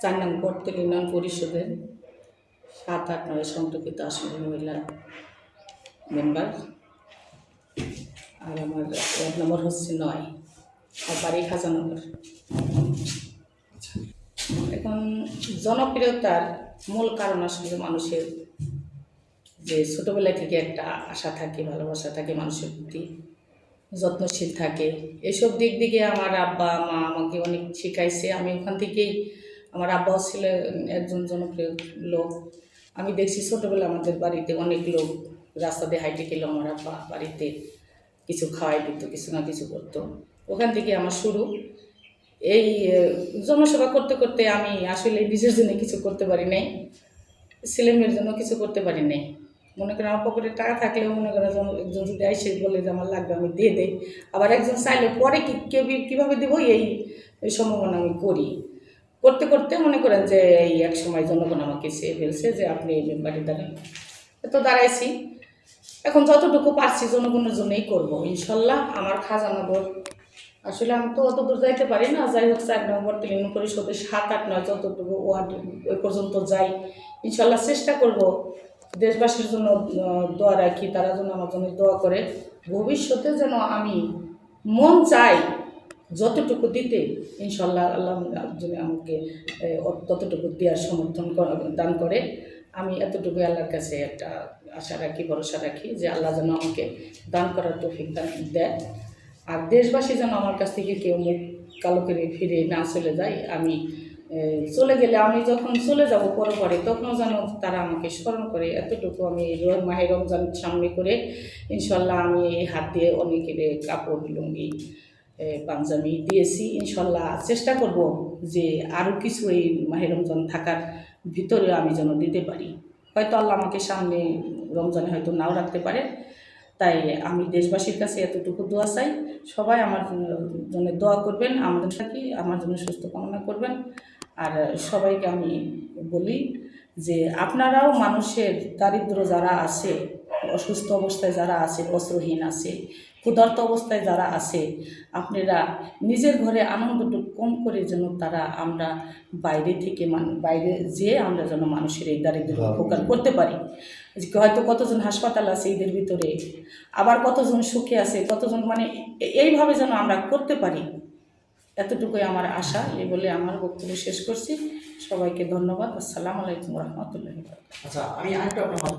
চার নং বর্তল ইউনিয়ন পরিষদের সাত আট নয় সংরক্ষিত আসনের মহিলা মেম্বার। আর আমার এক নম্বর হচ্ছে নয় আর বাড়ি খাজানগর। এখন জনপ্রিয়তার মূল কারণ আসলে মানুষের যে ছোটোবেলা থেকে একটা আশা থাকে, ভালোবাসা থাকে, মানুষের প্রতি যত্নশীল থাকে। এসব দিক দিকে আমার আব্বা, মা আমাকে অনেক শেখাইছে। আমি ওখান থেকেই আমার আব্বাও ছিল একজন জনপ্রিয় লোক। আমি দেখছি ছোটোবেলা আমাদের বাড়িতে অনেক লোক রাস্তা দিয়ে হাইটে গেলো আমার আব্বা বাড়িতে কিছু খাওয়াই দিত, কিছু না কিছু করতো। ওখান থেকে আমার শুরু। এই জনসেবা করতে করতে আমি আসলে নিজের জন্য কিছু করতে পারি নাই। ছেলেমেয়ের জন্য কিছু করতে পারি নাই। মনে করেন আমার পকেটে টাকা থাকলেও মনে করেন একজন যদি আইসে বলে যে আমার লাগবে আমি দিয়ে দেই। আবার একজন চাইলে পরে কি কীভাবে দেবো এই সম্ভাবনা আমি করি। করতে করতে মনে করেন যে এই এক সময় জনগণ আমাকে চেয়ে ফেলছে যে আপনি এই মেম্বারে দাঁড়ান তো দাঁড়াইছি। এখন যতটুকু পারছি জনগণের জন্যই করব, ইনশাল্লাহ আমার খাজানগর আসলে আমি তো অত দূর যাইতে পারি না, যাই হোক চার নম্বর তিন পরিষদের সাত আট নয় যতটুকু ওয়ার্ড ওই পর্যন্ত যাই, ইনশাল্লাহ চেষ্টা করব দেশবাসীর জন্য দোয়া রাখি, তারা যেন আমার জন্য দোয়া করে। ভবিষ্যতে যেন আমি মন চাই যতটুকু দিতে ইনশাল্লাহ আল্লাহ যদি আমাকে ততটুকু দেওয়ার সমর্থন দান করে। আমি এতটুকু আল্লাহর কাছে একটা আশা রাখি, ভরসা রাখি যে আল্লাহ যেন আমাকে দান করার তৌফিক দান দেয়। আর দেশবাসী যেন আমার কাছ থেকে কেউ মুখ কালো করে ফিরে না চলে যায়, আমি চলে গেলে আমি যখন চলে যাব পরে পরে তখনও যেন তারা আমাকে স্মরণ করে। এতটুকু আমি র- মাহে রমজান সামনে করে ইনশাল্লাহ আমি এই হাত দিয়ে অনেকের কাপড়, লুঙ্গি এ, পাঞ্জাবি দিয়েছি ইনশাল্লাহ চেষ্টা করব যে আরও কিছু এই মাহে রমজান থাকার ভিতরে আমি যেন দিতে পারি। হয়তো আল্লাহ আমাকে সামনে রমজানে হয়তো নাও রাখতে পারে। তাই আমি দেশবাসীর কাছে এতটুকু দোয়া চাই। সবাই আমার জন্য দোয়া করবেন আমাদের থাকি আমার জন্য সুস্থ কামনা করবেন। আর সবাইকে আমি বলি যে আপনারাও মানুষের দারিদ্র যারা আছে অসুস্থ অবস্থায় যারা আছে বস্ত্রহীন আছে ক্ষুধার্ত অবস্থায় যারা আছে আপনারা নিজের ঘরে আনন্দটুকু কম করে যেন তারা আমরা বাইরে থেকে মান বাইরে যেয়ে আমরা যেন মানুষের এই দারিদ্র উপকার করতে পারি। যে হয়তো কতজন হাসপাতাল আছে এদের ভিতরে আবার কতজন সুখে আছে কতজন মানে এ- এইভাবে যেন আমরা করতে পারি। এতটুকুই আমার আশা এই বলে আমার বক্তব্য শেষ করছি। সবাইকে ধন্যবাদ। আসসালামু আলাইকুম রহমতুল্লাহ আচ্ছা আমি আরেকটা